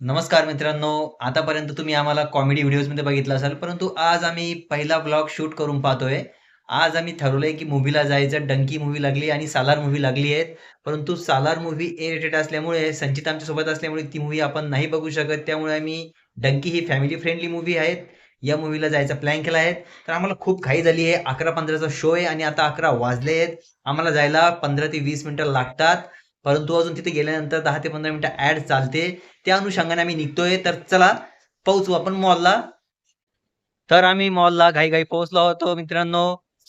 नमस्कार मित्रांनो. आतापर्यंत तुम्ही आम्हाला कॉमेडी व्हिडिओजमध्ये बघितलं असाल, परंतु आज आम्ही पहिला ब्लॉग शूट करून पाहतोय. आज आम्ही ठरवलंय की मूव्हीला जायचं. डंकी मूव्ही लागली आणि सालार मूव्ही लागली आहे. परंतु सालार मूव्ही ए रेटेड असल्यामुळे संचित आमच्यासोबत असल्यामुळे ती मूव्ही आपण नाही बघू शकत. त्यामुळे आम्ही डंकी ही फॅमिली फ्रेंडली मूव्ही आहे. या मूवीला जायचा प्लॅन केला आहे. तर आम्हाला खूप घाई झाली आहे. अकरा पंधराचा शो आहे आणि आता 11 वाजले आहेत. आम्हाला जायला 15 ते वीस मिनिटं लागतात. परंतु अजून तिथे गेल्यानंतर दहा ते 15 मिनिटं ॲड चालते. त्या अनुषंगाने आम्ही निघतोय. तर चला पोहोचू आपण मॉलला. तर आम्ही मॉलला घाई-घाई पोहोचलो होतो मित्रांनो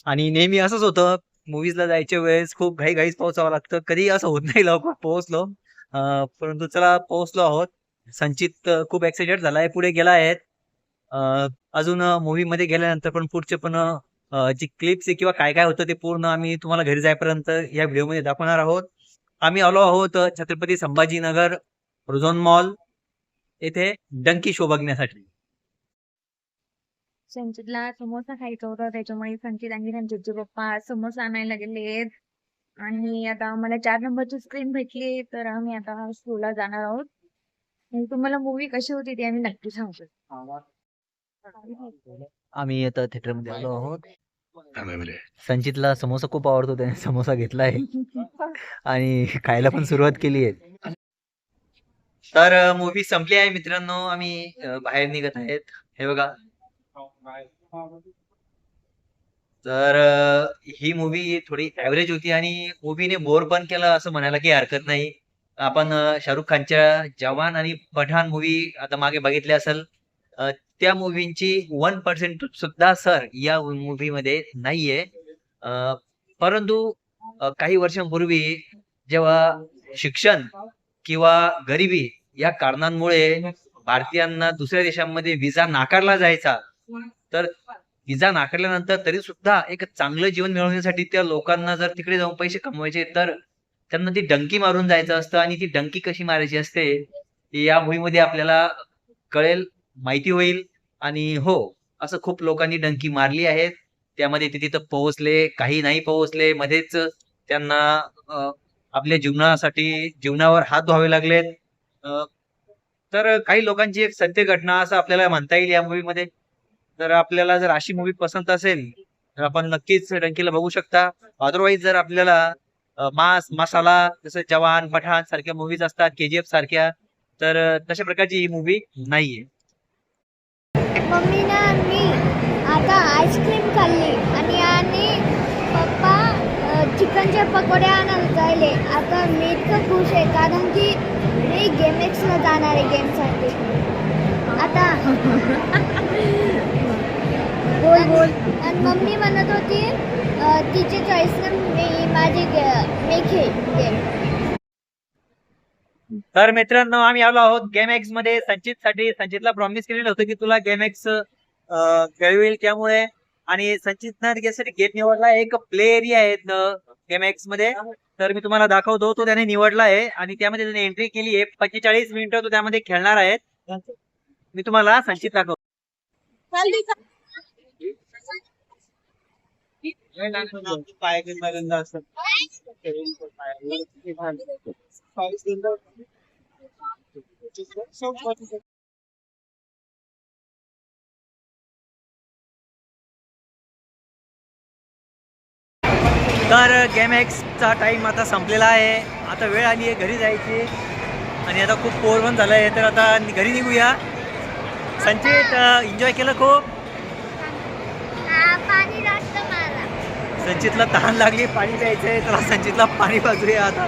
आणि नेहमी असंच होतं. मूव्हीजला जायच्या वेळेस खूप घाई-घाईच पोहोचावं लागतं. कधी असं होत नाही लवकर पोहोचलो. परंतु चला पोहोचलो आहोत. संचित खूप एक्सायटेड झालाय. पुढे गेला आहेत अजून मूवी मध्ये गेल्यानंतर पण पुढचे पण जी क्लिप्स किंवा काय-काय होतं ते पूर्ण आम्ही तुम्हाला घरी जायपर्यंत या व्हिडिओमध्ये दाखवणार आहोत. आम्ही आलो आहोत छत्रपती संभाजीनगर रुझोन मॉल येथे डंकी शो बघण्यासाठी. संचितला समोसा खायचा होता त्याच्यामुळे संचित आणि संचितचे पप्पा समोसा आणायला गेलेत. आणि आता आम्हाला 4 नंबरची स्क्रीन भेटली तर आम्ही आता शोला जाणार आहोत. आणि तुम्हाला मूव्ही कशी होती ते आम्ही नक्की सांगतो. आम्ही आता थिएटरमध्ये आलो आहोत. संचितला समोसा खूप आवडतो. त्याने समोसा घेतला आहे आणि खायला पण सुरुवात केली आहे. तर मूवी संपली आहे मित्रांनो. आम्ही बाहेर निघत आहेत. हे बघा. तर ही मूव्ही थोडी ऍव्हरेज होती आणि मूव्हीने बोर पण केलं असं म्हणायला काही हरकत नाही. आपण शाहरुख खानच्या जवान आणि पठाण मूवी आता मागे बघितली असेल. त्या मूव्हींची वन पर्सेंट सुद्धा सर या मूव्हीमध्ये नाहीये. परंतु काही वर्षांपूर्वी जेव्हा शिक्षण किंवा गरिबी या कारणांमुळे भारतीयांना दुसऱ्या देशांमध्ये विजा नाकारला जायचा. तर विजा नाकारल्यानंतर तरी सुद्धा एक चांगलं जीवन मिळवण्यासाठी त्या लोकांना जर तिकडे जाऊन पैसे कमवायचे तर त्यांना ती डंकी मारून जायचं असतं आणि ती डंकी कशी मारायची असते या मूव्हीमध्ये आपल्याला कळेल, माहिती होईल आणि हो, असं खूप लोकांनी डंकी मारली आहे. त्यामध्ये ते तिथं पोहोचले, काही नाही पोहोचले. मध्येच त्यांना आपल्या जीवनासाठी जीवनावर हात धुवावे लागलेत. तर काही लोकांची एक सत्य घटना असं आपल्याला म्हणता येईल या मूवीमध्ये तर आपल्याला जर अशी मूवी पसंत असेल, तर आपण नक्कीच डंकीला बघू शकता. अदरवाईज जर आपल्याला मास, मसाला जसं जवान, पठाण सारख्या मूवीज असतात, केजीएफ सारख्या, तर तशा प्रकारची ही मूव्ही नाहीये. मम्मी ना मी आता आईस्क्रीम खाल्ली. आणि आणि पप्पा चिकनचे पकोडे आणायला जायले. आता मी इतकं खुश आहे कारण की मी गेमेक्सला जाणार आहे गेमसाठी आता बोल बोल. आणि मम्मी म्हणत होती तिची चॉईसनं मी माझी गे- मी खेळ गेम तर मित्रांनो आम्ही आलो आहोत गेम एक्समध्ये संचितसाठी. संचितला प्रॉमिस केलेलं होतं की तुला गेम एक्स खेळवेल त्यामुळे आणि संचितनं त्याच्यासाठी गेम निवडला एक प्ले एरिया आहे गेम एक्समध्ये. तर मी तुम्हाला दाखवतो तो त्याने निवडला आहे आणि त्यामध्ये त्याने एंट्री केली आहे. 45 मिनिटं तो त्यामध्ये खेळणार आहे. मी तुम्हाला संचित दाखवतो. तर गेम एक्सचा टाइम आता संपलेला आहे. आता वेळ आली आहे घरी जायची आणि आता खूप पोर पण झालं आहे तर आता घरी निघूया. संचित एन्जॉय केलं खूप. संचितला तहान लागली पाणी प्यायचंय तर संचितला पाणी पाजूया आता